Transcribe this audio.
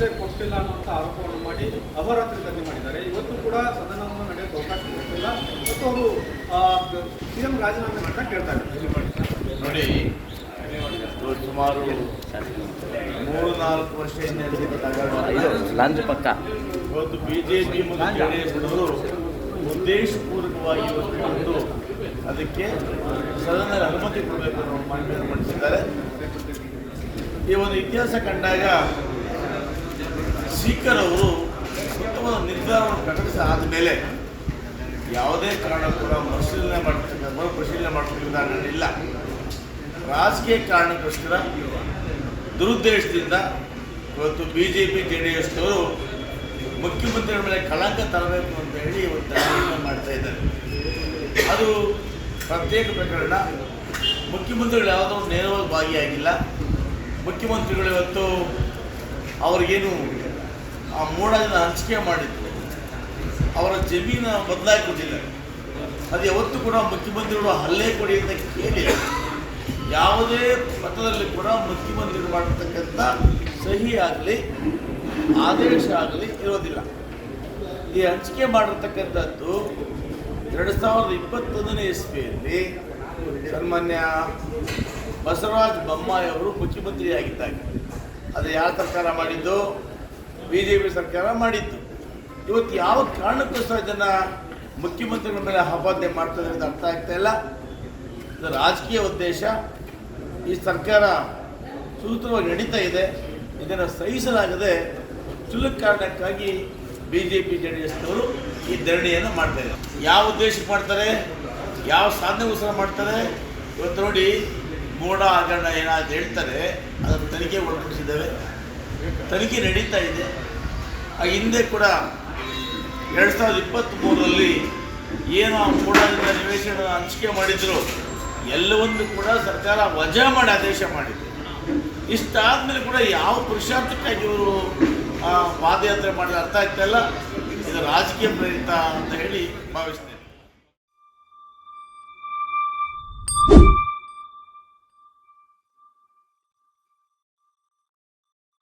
ಚರ್ಚೆ ಕೊಟ್ಟಿಲ್ಲ ಅನ್ನುವಂಥ ಆರೋಪವನ್ನು ಮಾಡಿ ಅಹೋರಾತ್ರಿ ಧರಣಿ ಮಾಡಿದ್ದಾರೆ. ಇವತ್ತು ಕೂಡ ಸದನವನ್ನು ನಡೆಯೋಕ್ಕೆ ಅವಕಾಶ ಕೊಟ್ಟಿಲ್ಲ. ಮತ್ತು ಅವರು ಸಿಎಂ ರಾಜೀನಾಮೆ ಮಾಡ್ತಾ ಕೇಳ್ತಾ ಇದ್ದಾರೆ. ನೋಡಿ ಸುಮಾರು ಮೂರು ನಾಲ್ಕು ವರ್ಷದಿಂದ ಪಕ್ಕ. ಇವತ್ತು ಬಿಜೆಪಿ ಮತ್ತು ಜೆಡಿಎಸ್ ಉದ್ದೇಶಪೂರ್ವಕವಾಗಿ ಇವತ್ತು ಬಂದು ಅದಕ್ಕೆ ಸದನದಲ್ಲಿ ಅನುಮತಿ ಕೊಡಬೇಕು ಅನ್ನೋ ಮಾಹಿತಿಯನ್ನು ಮಂಡಿಸಿದ್ದಾರೆ ಈ ಒಂದು ಇತಿಹಾಸ ಕಂಡಾಗ ಸ್ಪೀಕರ್ ಅವರು ಉತ್ತಮ ನಿರ್ಧಾರವನ್ನು ಪ್ರಕಟಿಸಿ ಆದಮೇಲೆ ಯಾವುದೇ ಕಾರಣ ಕೂಡ ಪರಿಶೀಲನೆ ಮಾಡ್ತಕ್ಕಂಥ ಪರಿಶೀಲನೆ ಮಾಡ್ತಕ್ಕಂಥ ಇಲ್ಲ. ರಾಜಕೀಯ ಕಾರಣಕ್ಕೋಸ್ಕರ ದುರುದ್ದೇಶದಿಂದ ಇವತ್ತು B J P J D ಎಸ್ನವರು ಮುಖ್ಯಮಂತ್ರಿಗಳ ಮೇಲೆ ಕಳಂಕ ತರಬೇಕು ಅಂತ ಹೇಳಿ ಇವತ್ತು ಮಾಡ್ತಾ ಇದ್ದಾರೆ. ಅದು ಪ್ರತ್ಯೇಕ ಪ್ರಕರಣ. ಮುಖ್ಯಮಂತ್ರಿಗಳು ಯಾವುದೋ ನೇರವಾಗಿ ಭಾಗಿಯಾಗಿಲ್ಲ. ಮುಖ್ಯಮಂತ್ರಿಗಳು ಇವತ್ತು ಅವ್ರಿಗೇನು ಆ ಮೂಡ ಜನ ಹಂಚಿಕೆ ಮಾಡಿದ್ರು ಅವರ ಜಮೀನ ಬದಲಾಗಿ ಕೊಟ್ಟಿಲ್ಲ. ಅದು ಯಾವತ್ತೂ ಕೂಡ ಮುಖ್ಯಮಂತ್ರಿಗಳು ಹಲ್ಲೆ ಕೊಡಿ ಅಂತ ಕೇಳಿಲ್ಲ. ಯಾವುದೇ ಮತದಲ್ಲಿ ಕೂಡ ಮುಖ್ಯಮಂತ್ರಿಗಳು ಮಾಡಿರ್ತಕ್ಕಂಥ ಸಹಿ ಆಗಲಿ, ಆದೇಶ ಆಗಲಿ ಇರೋದಿಲ್ಲ. ಈ ಹಂಚಿಕೆ ಮಾಡಿರ್ತಕ್ಕಂಥದ್ದು ಎರಡು ಸಾವಿರದ ಇಪ್ಪತ್ತೊಂದನೇ ಇಸ್ವಿಯಲ್ಲಿ ಸನ್ಮಾನ್ಯ ಬಸವರಾಜ್ ಬೊಮ್ಮಾಯಿ ಅವರು ಮುಖ್ಯಮಂತ್ರಿಯಾಗಿದ್ದಾಗ. ಅದು ಯಾವ ಸರ್ಕಾರ ಮಾಡಿದ್ದು? ಬಿ ಜೆ ಪಿ ಸರ್ಕಾರ ಮಾಡಿತ್ತು ಇವತ್ತು ಯಾವ ಕಾರಣಕ್ಕೂ ಸಹ ಜನ ಮುಖ್ಯಮಂತ್ರಿಗಳ ಮೇಲೆ ಆಪಾದನೆ ಮಾಡ್ತಾರೆ ಅಂತ ಅರ್ಥ ಆಗ್ತಾ ಇಲ್ಲ. ಇದು ರಾಜಕೀಯ ಉದ್ದೇಶ. ಈ ಸರ್ಕಾರ ಸೂತ್ರವಾಗಿ ನಡೀತಾ ಇದೆ. ಇದನ್ನು ಸಹಿಸಲಾಗದೆ ಚುಲಕ್ ಕಾರಣಕ್ಕಾಗಿ B J P J D ಎಸ್ನವರು ಈ ಧರಣಿಯನ್ನು ಮಾಡ್ತಾ ಇದ್ದಾರೆ. ಯಾವ ಉದ್ದೇಶಕ್ಕೆ ಮಾಡ್ತಾರೆ? ಯಾವ ಸಾಧನೆಗೋಸ್ಕರ ಮಾಡ್ತಾರೆ? ಇವತ್ತು ನೋಡಿ ಮೋಡ ಹಗರಣ ಏನಾದ್ರು ಹೇಳ್ತಾರೆ, ಅದನ್ನು ತನಿಖೆ ಒಳಪಡಿಸಿದ್ದೇವೆ. ತನಿಖೆ ನಡೀತಾ ಇದೆ. ಆ ಹಿಂದೆ ಕೂಡ ಎರಡು ಸಾವಿರದ ಇಪ್ಪತ್ತ್ಮೂರರಲ್ಲಿ ಏನು ಆ ಮೂಢದಿಂದ ನಿವೇಶನ ಹಂಚಿಕೆ ಮಾಡಿದ್ರು. ಎಲ್ಲವನ್ನು ಕೂಡ ಸರ್ಕಾರ ವಜಾ ಮಾಡಿ ಆದೇಶ ಮಾಡಿದೆ ಇಷ್ಟಾದ್ಮೇಲೆ ಕೂಡ ಯಾವ ಪುರುಷಾರ್ಥಕ್ಕಾಗಿ ಇವರು ಪಾದಯಾತ್ರೆ ಮಾಡಿದ ಅರ್ಥ ಆಗ್ತಾ ಇಲ್ಲ. ಇದು ರಾಜಕೀಯ ಪ್ರೇರಿತ ಅಂತ ಹೇಳಿ ಭಾವಿಸ್ತಾರೆ